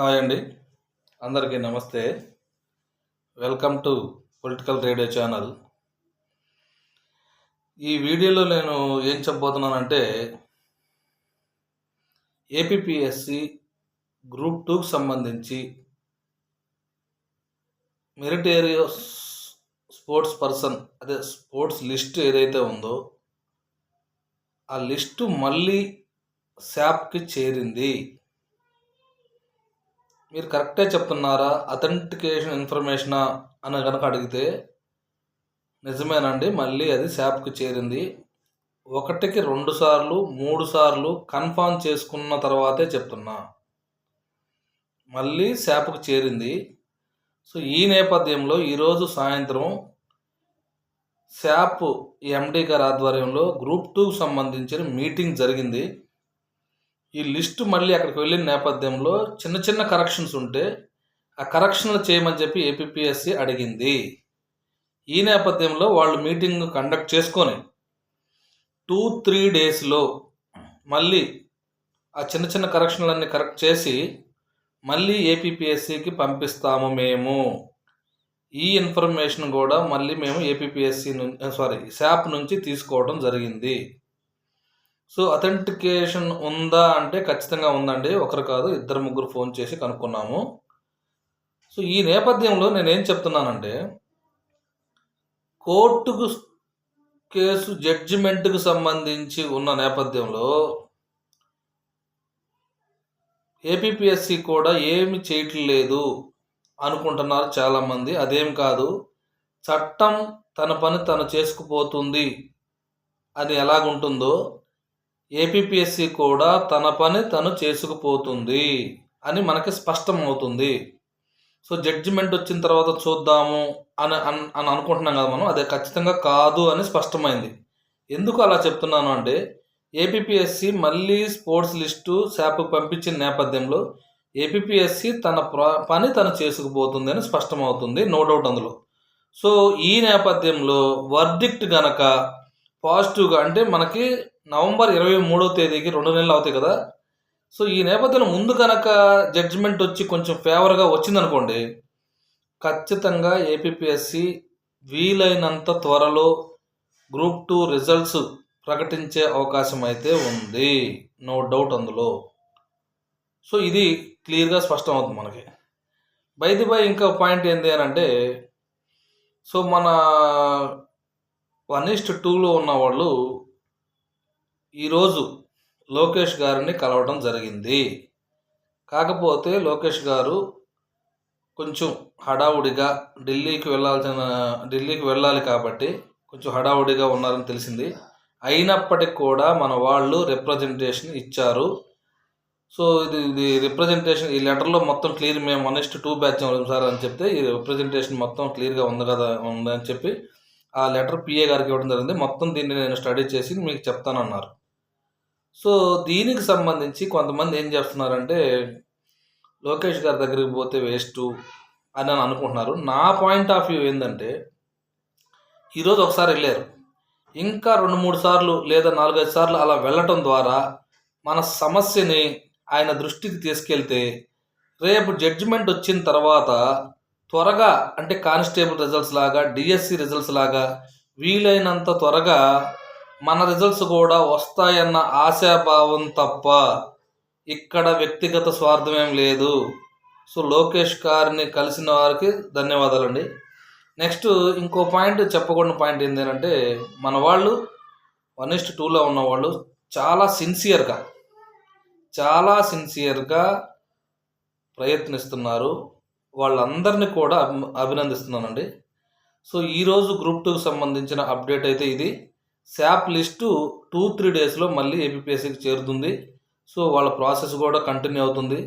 Hi అండి. అందరికీ నమస్తే. Welcome to political radio channel. ఈ వీడియోలో నేను ఏం చెప్పబోతున్నానంటే A P S C group టూకి సంబంధించి మెరిటేరియస్ స్పోర్ట్స్ పర్సన్ అదే స్పోర్ట్స్ లిస్ట్ ఏదైతే ఉందో ఆ లిస్టు మళ్ళీ శాప్కి చేరింది. మీరు కరెక్టే చెప్తున్నారా? అథెంటికేషన్ ఇన్ఫర్మేషనా? అని కనుక అడిగితే నిజమేనండి మళ్ళీ అది శాప్కి చేరింది. ఒకటికి రెండు సార్లు మూడు సార్లు కన్ఫామ్ చేసుకున్న తర్వాతే చెప్తున్నా. మళ్ళీ శాప్కి చేరింది. సో ఈ నేపథ్యంలో ఈరోజు సాయంత్రం శాప్ ఎండి గారి ఆధ్వర్యంలో గ్రూప్ టూకు సంబంధించిన మీటింగ్ జరిగింది. ఈ లిస్టు మళ్ళీ అక్కడికి వెళ్ళిన నేపథ్యంలో చిన్న చిన్న కరెక్షన్స్ ఉంటే ఆ కరెక్షన్లు చేయమని చెప్పి ఏపీఎస్సి అడిగింది. ఈ నేపథ్యంలో వాళ్ళు మీటింగ్ కండక్ట్ చేసుకొని టూ త్రీ డేస్లో మళ్ళీ ఆ చిన్న చిన్న కరెక్షన్లన్నీ కరెక్ట్ చేసి మళ్ళీ ఏపీఎస్సికి పంపిస్తాము మేము. ఈ ఇన్ఫర్మేషన్ కూడా మళ్ళీ మేము ఏపీఎస్సి నుంచి సారీ శాప్ నుంచి తీసుకోవడం జరిగింది. సో అథెంటికేషన్ ఉందా అంటే ఖచ్చితంగా ఉందండి. ఒకరు కాదు ఇద్దరు ముగ్గురు ఫోన్ చేసి కనుక్కున్నాము. సో ఈ నేపథ్యంలో నేనేం చెప్తున్నానంటే కోర్టుకు కేసు జడ్జిమెంట్కు సంబంధించి ఉన్న నేపథ్యంలో ఏపీఎస్సి కూడా ఏమి చేయట్లేదు అనుకుంటున్నారు చాలామంది. అదేం కాదు చట్టం తన పని తను చేసుకుపోతుంది అని ఎలాగుంటుందో ఏపీఎస్సి కూడా తన పని తను చేసుకుపోతుంది అని మనకి స్పష్టం అవుతుంది సో జడ్జిమెంట్ వచ్చిన తర్వాత చూద్దాము అని అని అనుకుంటున్నాం కదా మనం అదే ఖచ్చితంగా కాదు అని స్పష్టమైంది. ఎందుకు అలా చెప్తున్నాను అంటే ఏపీఎస్సి మళ్ళీ స్పోర్ట్స్ లిస్టు శాప్కు పంపించిన నేపథ్యంలో ఏపీఎస్సి తన పని తను చేసుకుపోతుంది అని స్పష్టమవుతుంది. నో డౌట్ అందులో. సో ఈ నేపథ్యంలో వర్డిక్ట్ గనక పాజిటివ్గా అంటే మనకి నవంబర్ ఇరవై మూడో తేదీకి రెండు నెలలు అవుతాయి కదా. సో ఈ నేపథ్యంలో ముందు కనుక జడ్జిమెంట్ వచ్చి కొంచెం ఫేవర్గా వచ్చిందనుకోండి ఖచ్చితంగా ఏపీఎస్సి వీలైనంత త్వరలో గ్రూప్ టూ రిజల్ట్స్ ప్రకటించే అవకాశం అయితే ఉంది. నో డౌట్ అందులో. సో ఇది క్లియర్గా స్పష్టం అవుతుంది మనకి. బై ఇంకా పాయింట్ ఏంటి అని అంటే సో మన వన్ ఈస్ట్ టూలో ఉన్న వాళ్ళు ఈరోజు లోకేష్ గారిని కలవడం జరిగింది. కాకపోతే లోకేష్ గారు కొంచెం హడావుడిగా ఢిల్లీకి వెళ్ళాల్సిన ఢిల్లీకి వెళ్ళాలి కాబట్టి కొంచెం హడావుడిగా ఉన్నారని తెలిసింది. అయినప్పటికి కూడా మన వాళ్ళు రిప్రజెంటేషన్ ఇచ్చారు. సో ఇది ఇది రిప్రజెంటేషన్ ఈ లెటర్లో మొత్తం క్లియర్ మేము వన్ ఇస్ట్ టూ బ్యాచ్ సార్ అని చెప్తే ఈ రిప్రజెంటేషన్ మొత్తం క్లియర్గా ఉంది కదా ఉందని చెప్పి ఆ లెటర్ పిఏ గారికి ఇవ్వడం జరిగింది. మొత్తం దీన్ని నేను స్టడీ చేసి మీకు చెప్తానన్నారు. సో దీనికి సంబంధించి కొంతమంది ఏం చేస్తున్నారంటే లోకేష్ గారి దగ్గరికి పోతే వేస్ట్ అని అని అనుకుంటున్నారు. నా పాయింట్ ఆఫ్ వ్యూ ఏంటంటే ఈరోజు ఒకసారి వెళ్ళారు. ఇంకా రెండు మూడు సార్లు లేదా నాలుగైదు సార్లు అలా వెళ్ళటం ద్వారా మన సమస్యని ఆయన దృష్టికి తీసుకెళ్తే రేపు జడ్జిమెంట్ వచ్చిన తర్వాత త్వరగా అంటే కానిస్టేబుల్ రిజల్ట్స్ లాగా డిఎస్సి రిజల్ట్స్ లాగా వీలైనంత త్వరగా మన రిజల్ట్స్ కూడా వస్తాయన్న ఆశాభావం తప్ప ఇక్కడ వ్యక్తిగత స్వార్థం ఏం లేదు. సో లోకేష్ గారిని కలిసిన వారికి ధన్యవాదాలండి. నెక్స్ట్ ఇంకో పాయింట్ చెప్పకుండా పాయింట్ ఏంటంటే మన వాళ్ళు వన్ ఇస్ట్ టూలో ఉన్నవాళ్ళు చాలా సిన్సియర్గా చాలా సిన్సియర్గా ప్రయత్నిస్తున్నారు. వాళ్ళందరినీ కూడా అభినందిస్తున్నానండి. సో ఈరోజు గ్రూప్ టూకి సంబంధించిన అప్డేట్ అయితే ఇది. శాప్ లిస్టు టూ త్రీ డేస్లో మళ్ళీ ఏపీఎస్సికి చేరుతుంది. సో వాళ్ళ ప్రాసెస్ కూడా కంటిన్యూ అవుతుంది.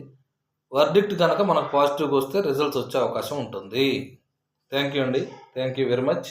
వర్డిక్ట్ కనుక మనకు పాజిటివ్గా వస్తే రిజల్ట్స్ వచ్చే అవకాశం ఉంటుంది. థ్యాంక్ యూ అండి. Thank you very much.